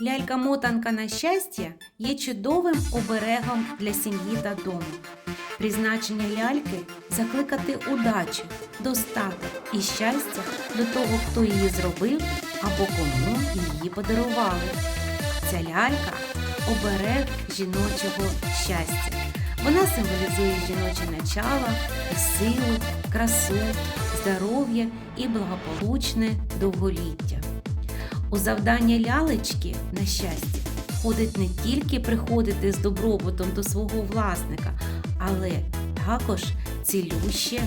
Лялька-мотанка на щастя є чудовим оберегом для сім'ї та дому. Призначення ляльки закликати удачу, достаток і щастя до того, хто її зробив або кому її подарували. Ця лялька оберег жіночого щастя. Вона символізує жіноче начало силу, красу, здоров'я і благополучне довголіття. У завдання лялечки на щастя входить не тільки приходити з добробутом до свого власника, але також цілюще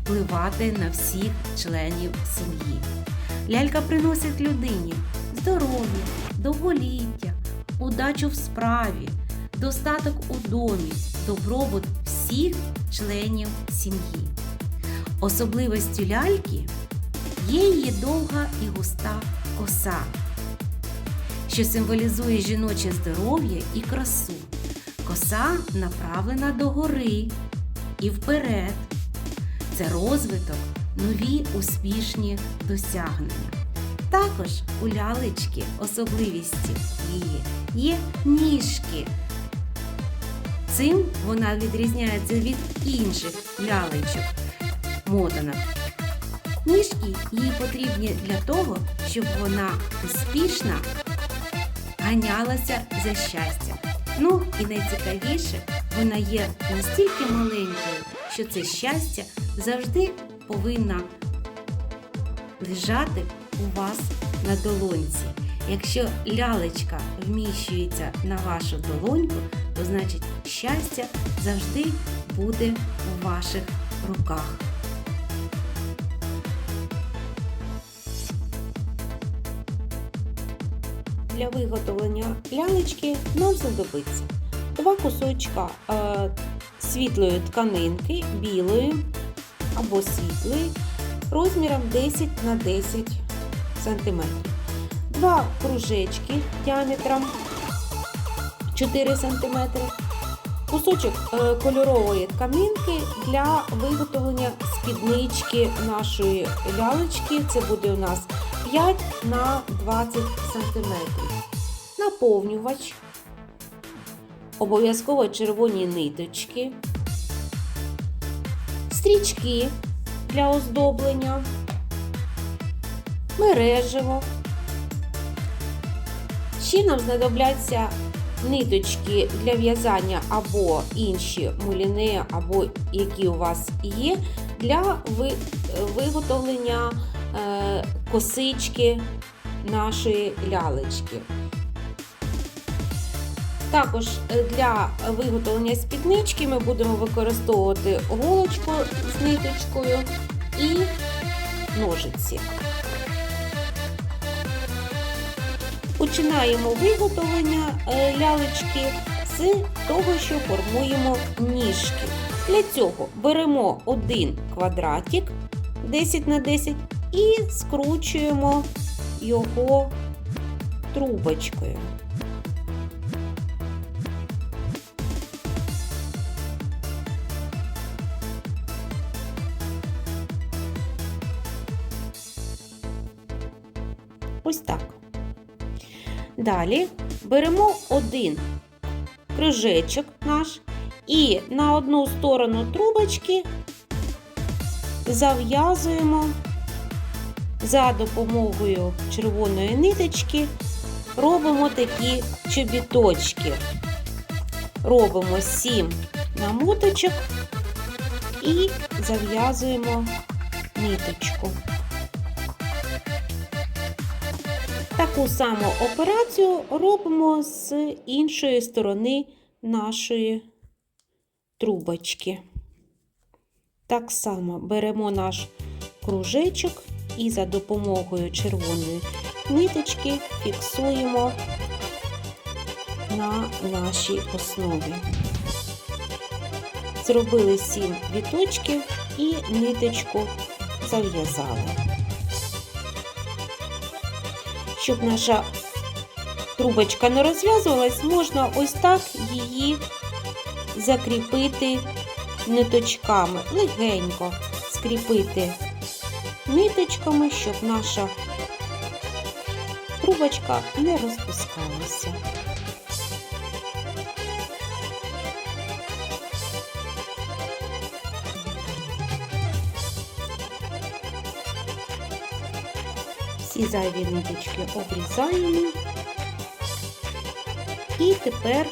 впливати на всіх членів сім'ї. Лялька приносить людині здоров'я, довголіття, удачу в справі, достаток у домі, добробут всіх членів сім'ї. Особливістю ляльки є її довга і густа коса, що символізує жіноче здоров'я і красу. Коса направлена догори і вперед. Це розвиток, нові успішні досягнення. Також у лялечки особливістю її є ніжки. Цим вона відрізняється від інших лялечок мотанок. Ніжки їй потрібні для того, щоб вона успішно ганялася за щастям. Ну і найцікавіше, вона є настільки маленькою, що це щастя завжди повинна лежати у вас на долонці. Якщо лялечка вміщується на вашу долоньку, то значить щастя завжди буде у ваших руках. Для виготовлення лялечки нам знадобиться два кусочка е, світлої тканинки, білої або світлої, розміром 10 на 10 см. Два кружечки діаметром 4 см. Кусочок е, кольорової тканинки для виготовлення спіднички нашої лялечки. Це буде у нас 5 на 20 см. Наповнювач. Обов'язково червоні ниточки. Стрічки для оздоблення. Мережево. Ще нам знадобляться ниточки для в'язання або інші муліни, або які у вас є, для виготовлення е, косички нашої лялечки. Також е, для виготовлення спіднички ми будемо використовувати голочку з ниточкою і ножиці. Починаємо виготовлення е, лялечки з того, що формуємо ніжки. Для цього беремо один квадратик 10 на 10 і скручуємо його трубочкою. Ось так. Далі беремо один кружечок наш і на одну сторону трубочки зав'язуємо за допомогою червоної ниточки, робимо такі чобіточки. Робимо 7 намоточок і зав'язуємо ниточку. Таку саму операцію робимо з іншої сторони нашої трубочки. Так само беремо наш кружечок і за допомогою червоної ниточки фіксуємо на нашій основі. Зробили 7 віточків і ниточку зав'язали. Щоб наша трубочка не розв'язувалась, можна ось так її закріпити ниточками, легенько скріпити ниточками, щоб наша трубочка не розпускалася. Всі зайві ниточки обрізаємо. І тепер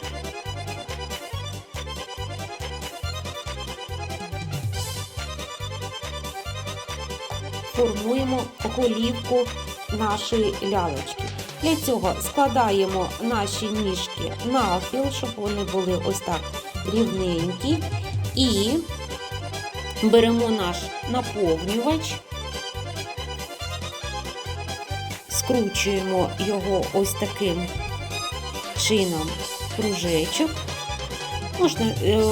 формуємо голівку нашої лялечки. Для цього складаємо наші ніжки навпіл, щоб вони були ось так рівненькі. І беремо наш наповнювач, скручуємо його ось таким чином кружечок. Можна е,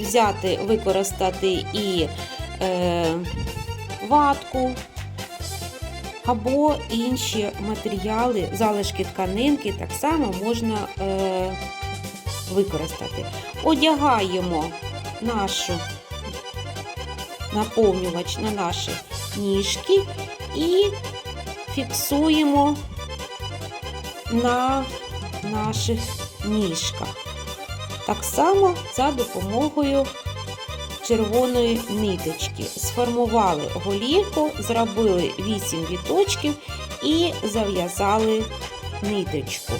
взяти, використати і е, ватку або інші матеріали, залишки тканинки так само можна е, використати. Одягаємо нашу наповнювач на наші ніжки і фіксуємо на наших ніжках. Так само за допомогою червоної ниточки. Сформували голівку, зробили 8 віточків і зав'язали ниточку.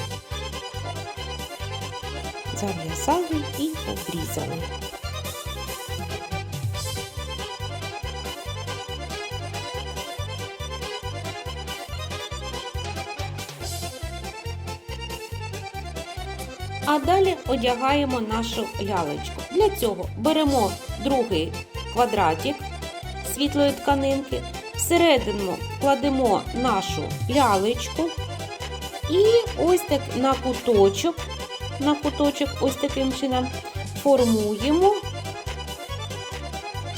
Зав'язали і обрізали. Далі одягаємо нашу лялечку. Для цього беремо другий квадратик світлої тканинки, всередину кладемо нашу лялечку і ось так на куточок, на куточок ось таким чином формуємо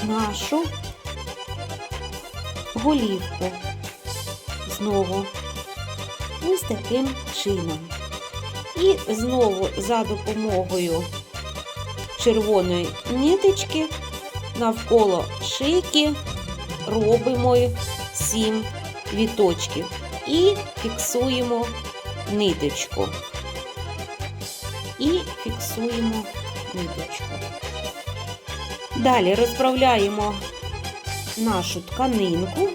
нашу голівку. Знову ось таким чином. І знову за допомогою червоної ниточки навколо шийки робимо 7 віточків і фіксуємо ниточку. І фіксуємо ниточку. Далі розправляємо нашу тканинку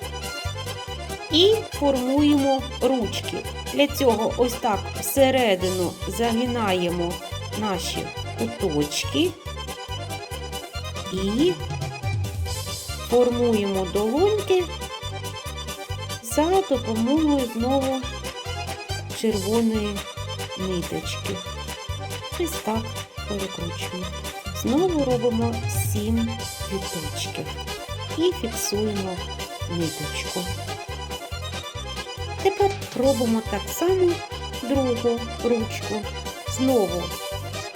і формуємо ручки. Для цього ось так всередину загинаємо наші куточки і формуємо долоньки за допомогою знову червоної ниточки. Ось так перекручуємо. Знову робимо 7 віточків і фіксуємо ниточку. Тепер робимо так само другу ручку. Знову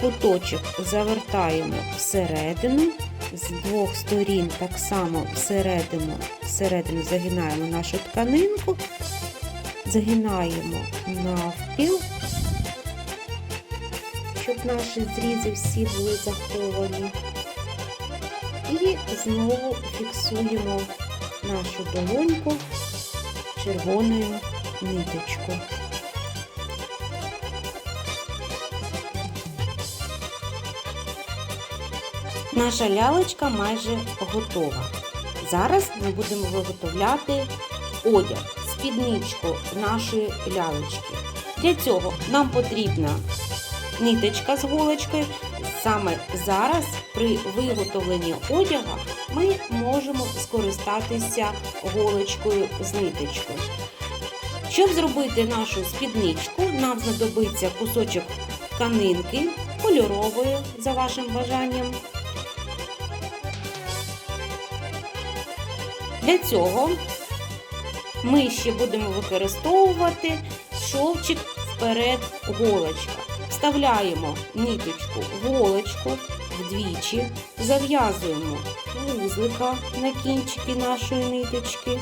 куточок завертаємо всередину, з двох сторін так само всередину, всередину загинаємо нашу тканинку, загинаємо навпіл, щоб наші зрізи всі були заховані. І знову фіксуємо нашу долоньку червоною ниточку. Наша лялечка майже готова. Зараз ми будемо виготовляти одяг, спідничку нашої лялечки. Для цього нам потрібна ниточка з голочкою. Саме зараз при виготовленні одягу ми можемо скористатися голочкою з ниточкою. Щоб зробити нашу спідничку, нам знадобиться кусочок тканинки кольорової за вашим бажанням. Для цього ми ще будемо використовувати шовчик вперед голочка. Вставляємо ниточку в голочку вдвічі, зав'язуємо вузлика на кінчики нашої ниточки.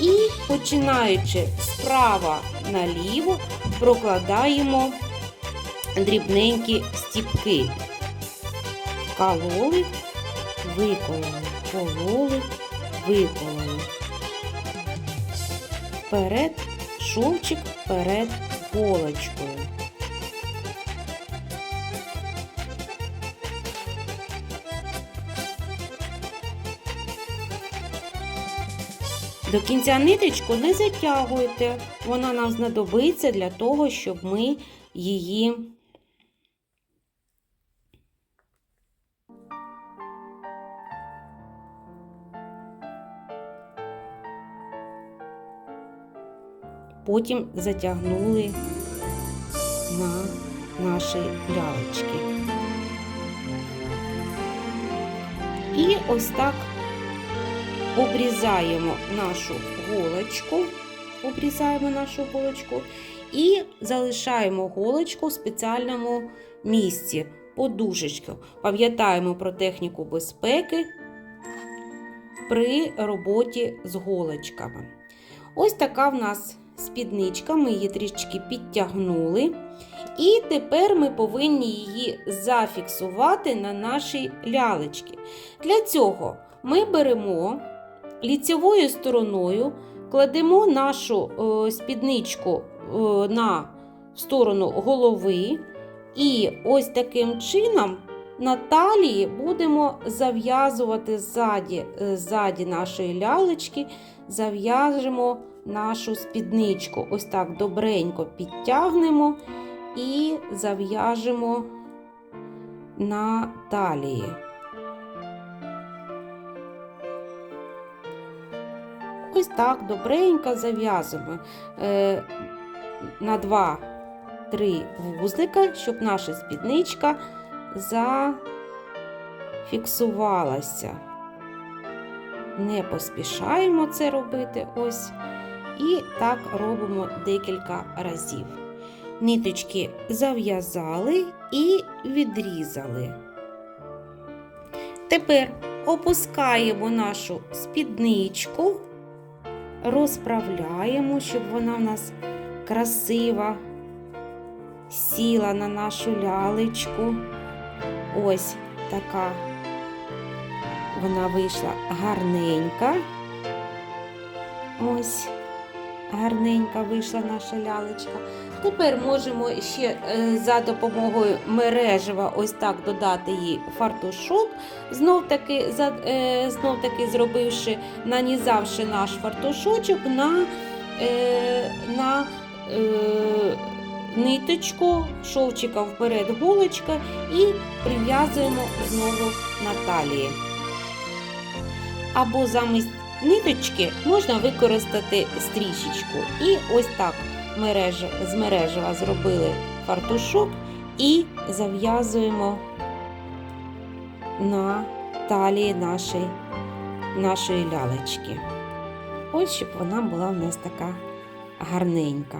І починаючи справа наліво, прокладаємо дрібненькі стіпки. Кололи, викололи, кололи, викололи. Вперед шовчик перед голочкою. До кінця ниточку не затягуйте, вона нам знадобиться для того, щоб ми її потім затягнули на наші лялечки. І ось так обрізаємо нашу голочку, обрізаємо нашу голочку і залишаємо голочку в спеціальному місці, подушечку. Пам'ятаємо про техніку безпеки при роботі з голочками. Ось така в нас спідничка, ми її трішки підтягнули. І тепер ми повинні її зафіксувати на нашій лялечці. Для цього ми беремо ліцевою стороною, кладемо нашу е, спідничку е, на сторону голови, і ось таким чином на талії будемо зав'язувати ззаді, е, ззаді нашої лялечки, зав'яжемо нашу спідничку. Ось так добренько підтягнемо і зав'яжемо на талії. Так добренько зав'язуємо е, на 2-3 вузлика, щоб наша спідничка зафіксувалася. Не поспішаємо це робити ось. І так робимо декілька разів. Ниточки зав'язали і відрізали. Тепер опускаємо нашу спідничку, розправляємо, щоб вона в нас красива сіла на нашу лялечку. Ось така вона вийшла гарненька. Ось гарненька вийшла наша лялечка. Тепер можемо ще е, за допомогою мережева ось так додати їй фартушок, знов таки, е, знов таки зробивши, нанізавши наш фартушочок на, е, на е, ниточку, шовчика вперед голочка і прив'язуємо знову на талії. Або замість ниточки можна використати стрічечку. І ось так мереж, з мережева зробили фартушок і зав'язуємо на талії нашої, нашої лялечки. Ось щоб вона була в нас така гарненька.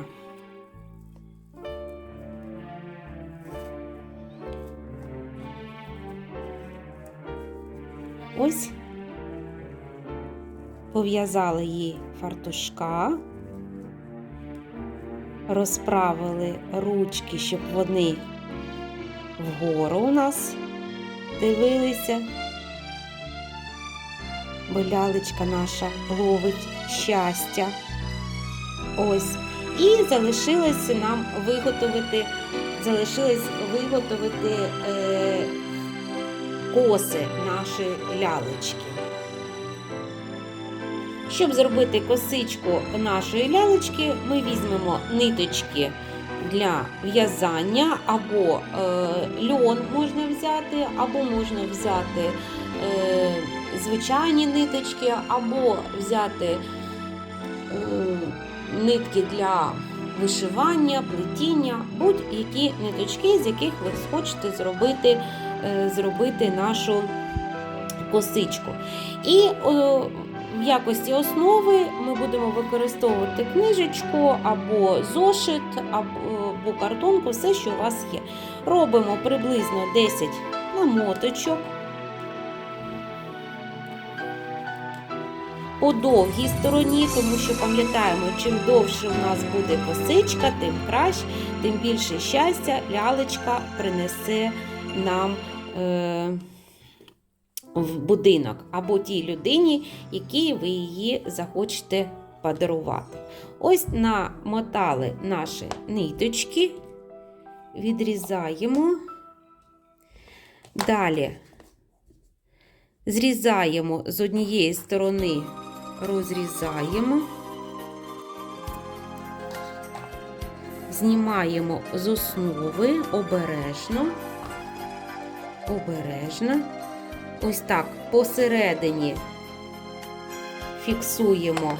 Ось пов'язали їй фартушка, розправили ручки, щоб вони вгору у нас дивилися, бо лялечка наша ловить щастя. Ось. І залишилося нам виготовити, залишилось виготовити е, коси нашої лялечки. Щоб зробити косичку нашої лялечки, ми візьмемо ниточки для в'язання, або е, льон можна взяти, або можна взяти е, звичайні ниточки, або взяти е, нитки для вишивання, плетіння, будь-які ниточки, з яких ви хочете зробити, е, зробити нашу косичку. І о, в якості основи ми будемо використовувати книжечку або зошит, або картонку, все, що у вас є. Робимо приблизно 10 намоточок. По довгій стороні, тому що пам'ятаємо, чим довше у нас буде косичка, тим краще, тим більше щастя лялечка принесе нам. Е в будинок або тій людині, якій ви її захочете подарувати. Ось намотали наші ниточки, відрізаємо. Далі зрізаємо з однієї сторони, розрізаємо, знімаємо з основи обережно, обережно. Ось так посередині фіксуємо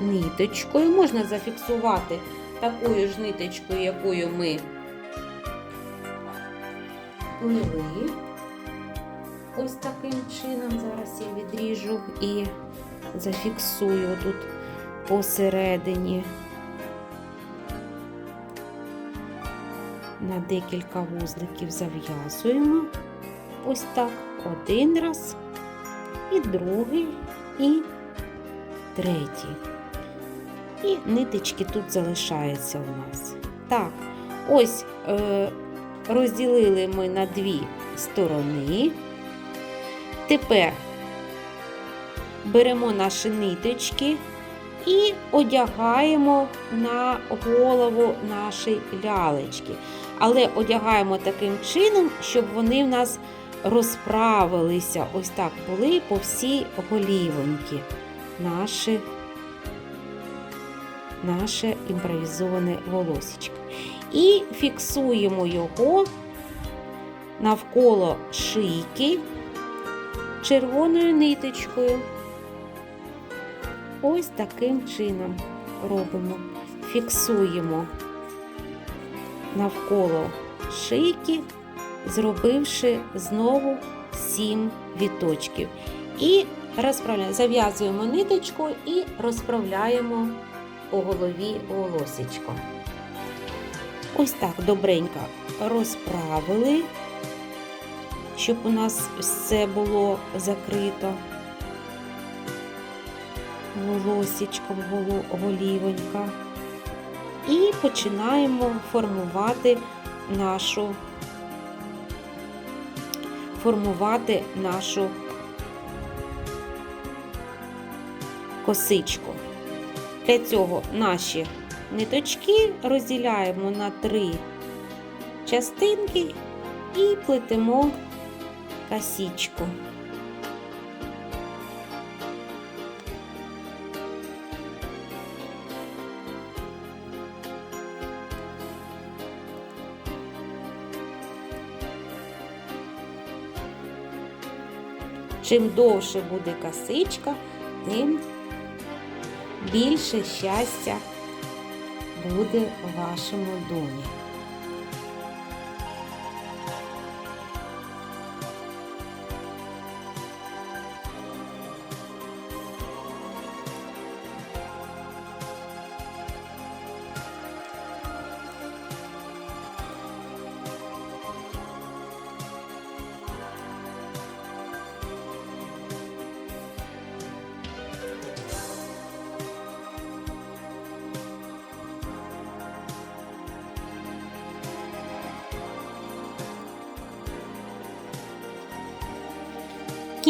ниточкою. Можна зафіксувати такою ж ниточкою, якою ми плели. Ось таким чином. Зараз я відріжу і зафіксую тут посередині на декілька вузликів зав'язуємо. Ось так. Один раз, і другий, і третій. І ниточки тут залишаються у нас. Так, ось е, розділили ми на дві сторони. Тепер беремо наші ниточки і одягаємо на голову нашої лялечки. Але одягаємо таким чином, щоб вони в нас розправилися, ось так були по всій голівоньки наші, наше імпровізоване волосечко. І фіксуємо його навколо шийки червоною ниточкою. Ось таким чином робимо. Фіксуємо навколо шийки, зробивши знову 7 віточків. І розправляємо, зав'язуємо ниточку і розправляємо по голові волосечко. Ось так добренько розправили, щоб у нас все було закрито волосічком голівонька. І починаємо формувати нашу формувати нашу косичку. Для цього наші ниточки розділяємо на три частинки і плетемо косичку. Чим довше буде косичка, тим більше щастя буде в вашому домі.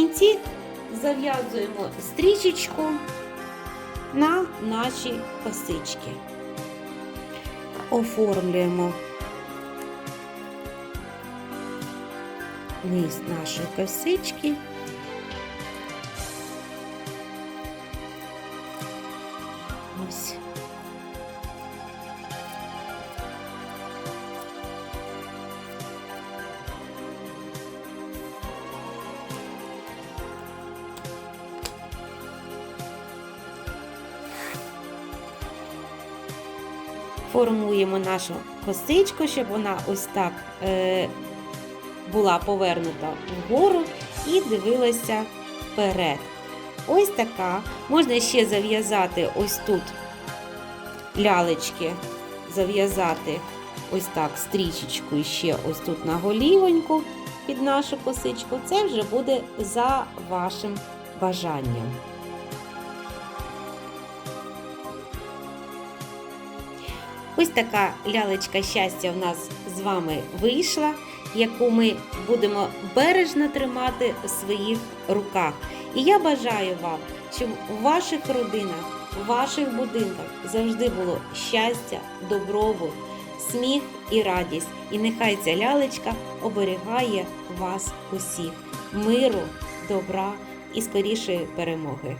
Кінці зав'язуємо стрічечку на наші косички. Оформлюємо низ нашої косички. Ось. Формуємо нашу косичку, щоб вона ось так е, була повернута вгору і дивилася вперед. Ось така. Можна ще зав'язати ось тут лялечки, зав'язати ось так стрічечку і ще ось тут на голівоньку під нашу косичку. Це вже буде за вашим бажанням. Ось така лялечка щастя в нас з вами вийшла, яку ми будемо бережно тримати в своїх руках. І я бажаю вам, щоб у ваших родинах, у ваших будинках завжди було щастя, добробут, сміх і радість. І нехай ця лялечка оберігає вас усіх, миру, добра і скорішої перемоги.